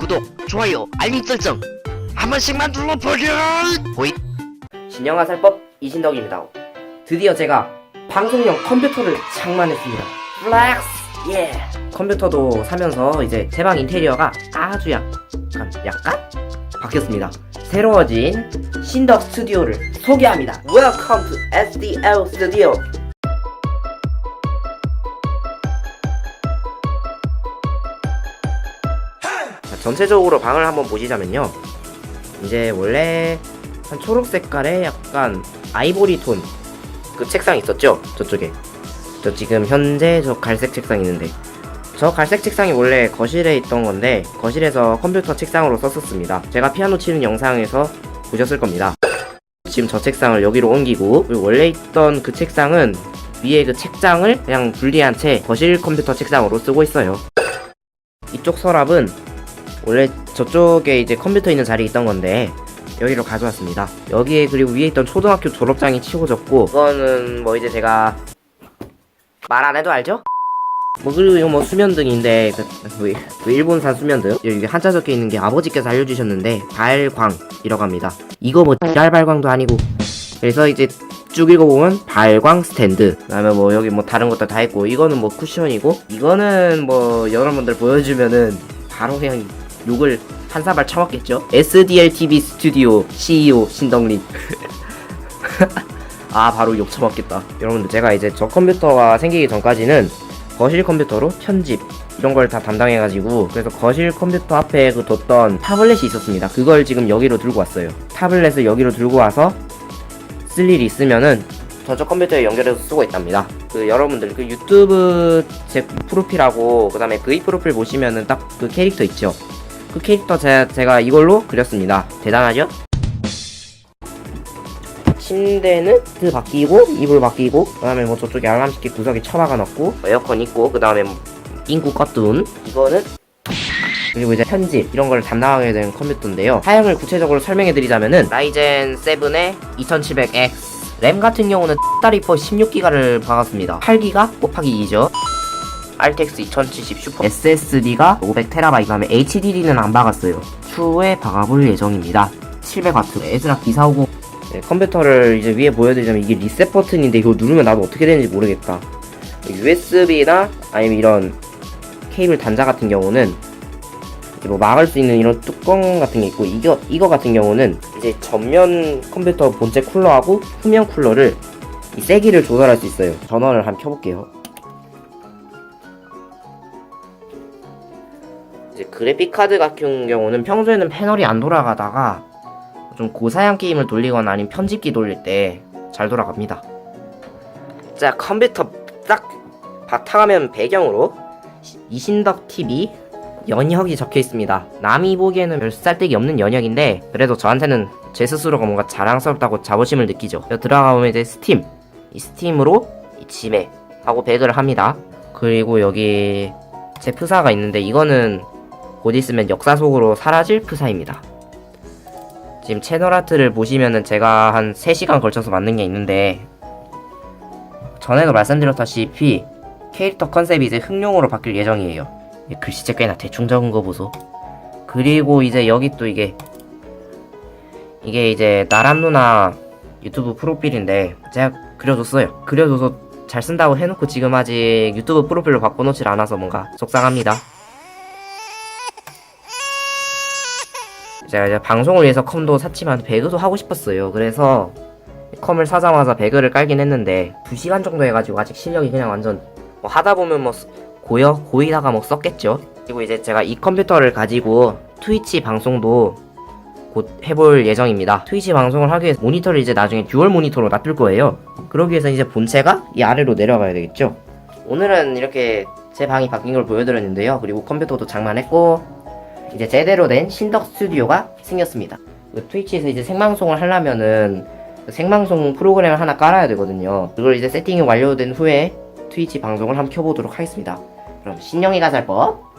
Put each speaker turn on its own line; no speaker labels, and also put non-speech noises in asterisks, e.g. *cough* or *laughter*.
구독, 좋아요, 알림 설정 한 번씩만 눌러버려 호잇
신영아 살법 이신덕입니다. 드디어 제가 방송용 컴퓨터를 장만했습니다. 플렉스! 예! 컴퓨터도 사면서 이제 제 방 인테리어가 아주 약간, 약간? 바뀌었습니다. 새로워진 신덕 스튜디오를 소개합니다. Welcome to SDL Studio! 전체적으로 방을 한번 보시자면요. 이제 원래 한 초록 색깔의 약간 아이보리 톤 그 책상 있었죠? 저쪽에. 저 지금 현재 저 갈색 책상 있는데 저 갈색 책상이 원래 거실에 있던 건데 거실에서 컴퓨터 책상으로 썼었습니다. 제가 피아노 치는 영상에서 보셨을 겁니다. 지금 저 책상을 여기로 옮기고 원래 있던 그 책상은 위에 그 책장을 그냥 분리한 채 거실 컴퓨터 책상으로 쓰고 있어요. 이쪽 서랍은 원래 저쪽에 이제 컴퓨터 있는 자리에 있던 건데 여기로 가져왔습니다. 여기에 그리고 위에 있던 초등학교 졸업장이 치워졌고 이거는 뭐 이제 제가 말 안 해도 알죠? 뭐 그리고 이거 뭐 수면등인데 그, 그, 그 일본산 수면등 여기 한자 적혀 있는 게 아버지께서 알려주셨는데 발광이라고 합니다. 이거 뭐 짤 발광도 아니고 그래서 이제 쭉 읽어보면 발광 스탠드 그다음에 뭐 여기 뭐 다른 것도 다 있고 이거는 뭐 쿠션이고 이거는 뭐 여러분들 보여주면은 바로 그냥 욕을 한 사발 쳐먹겠죠? SDL TV 스튜디오 CEO 신덕린. *laughs* 아 바로 욕 쳐먹겠다. 여러분들 제가 이제 저 컴퓨터가 생기기 전까지는 거실 컴퓨터로 편집 이런 걸 다 담당해가지고 그래서 거실 컴퓨터 앞에 그 뒀던 타블렛이 있었습니다. 그걸 지금 여기로 들고 왔어요. 타블렛을 여기로 들고 와서 쓸 일이 있으면은 저쪽 컴퓨터에 연결해서 쓰고 있답니다. 그 여러분들 그 유튜브 제 프로필하고 그다음에 V 프로필 보시면은 딱 그 캐릭터 있죠. 그 캐릭터 제, 제가 이걸로 그렸습니다. 대단하죠? 침대는 드 바뀌고 이불 바뀌고 그 다음에 뭐 저쪽에 알람시계 구석에 처박아 놓고 에어컨 있고 그 다음에 뭐 인구 껐둔 이거는 그리고 이제 편집 이런 걸 담당하게 된 컴퓨터인데요. 사양을 구체적으로 설명해 드리자면은 라이젠 7의 2700X 램 같은 경우는 따리퍼 16기가를 박았습니다. 8기가 곱하기 2죠. RTX 2070 슈퍼 SSD가 500TB 그다음에 HDD는 안 박았어요. 추후에 박아볼 예정입니다. 700W 에즈라 B450 네, 컴퓨터를 이제 위에 보여드리자면 이게 리셋 버튼인데 이거 누르면 나도 어떻게 되는지 모르겠다. USB나 아니면 이런 케이블 단자 같은 경우는 뭐 막을 수 있는 이런 뚜껑 같은 게 있고 이거 이거 같은 경우는 이제 전면 컴퓨터 본체 쿨러하고 후면 쿨러를 이 세기를 조절할 수 있어요. 전원을 한번 켜볼게요. 이제 그래픽 카드 같은 경우는 평소에는 패널이 안 돌아가다가 좀 고사양 게임을 돌리거나 아니면 편집기 돌릴 때 잘 돌아갑니다. 자 컴퓨터 딱 바탕화면 배경으로 이신덕 TV 연역이 적혀 있습니다. 남이 보기에는 별 쌀데기 없는 연역인데 그래도 저한테는 제 스스로가 뭔가 자랑스럽다고 자부심을 느끼죠. 들어가 보면 이제 스팀 이 스팀으로 이 지매 하고 배그를 합니다. 그리고 여기 제 프사가 있는데 이거는 곧 있으면 역사 속으로 사라질 프사입니다. 지금 채널 아트를 보시면은 제가 한 3시간 걸쳐서 만든 게 있는데 전에도 말씀드렸다시피 캐릭터 컨셉이 이제 흑룡으로 바뀔 예정이에요. 이 글씨체 꽤나 대충 적은 거 보소. 그리고 이제 여기 또 이게 이게 이제 나람 누나 유튜브 프로필인데 제가 그려줬어요. 그려줘서 잘 쓴다고 해놓고 지금 아직 유튜브 프로필로 바꿔놓질 않아서 뭔가 속상합니다. 제가 이제 방송을 위해서 컴도 샀지만 배그도 하고 싶었어요. 그래서 컴을 사자마자 배그를 깔긴 했는데 2시간 정도 해가지고 아직 실력이 그냥 완전 뭐 하다 보면 뭐 고여 고이다가 뭐 썼겠죠. 그리고 이제 제가 이 컴퓨터를 가지고 트위치 방송도 곧 해볼 예정입니다. 트위치 방송을 하기 위해서 모니터를 이제 나중에 듀얼 모니터로 놔둘 거예요. 그러기 위해서 이제 본체가 이 아래로 내려가야 되겠죠. 오늘은 이렇게 제 방이 바뀐 걸 보여드렸는데요. 그리고 컴퓨터도 장만했고 이제 제대로 된 신덕 스튜디오가 생겼습니다. 그 트위치에서 이제 생방송을 하려면은 그 생방송 프로그램을 하나 깔아야 되거든요. 그걸 이제 세팅이 완료된 후에 트위치 방송을 한번 켜보도록 하겠습니다. 그럼 신영이가 살법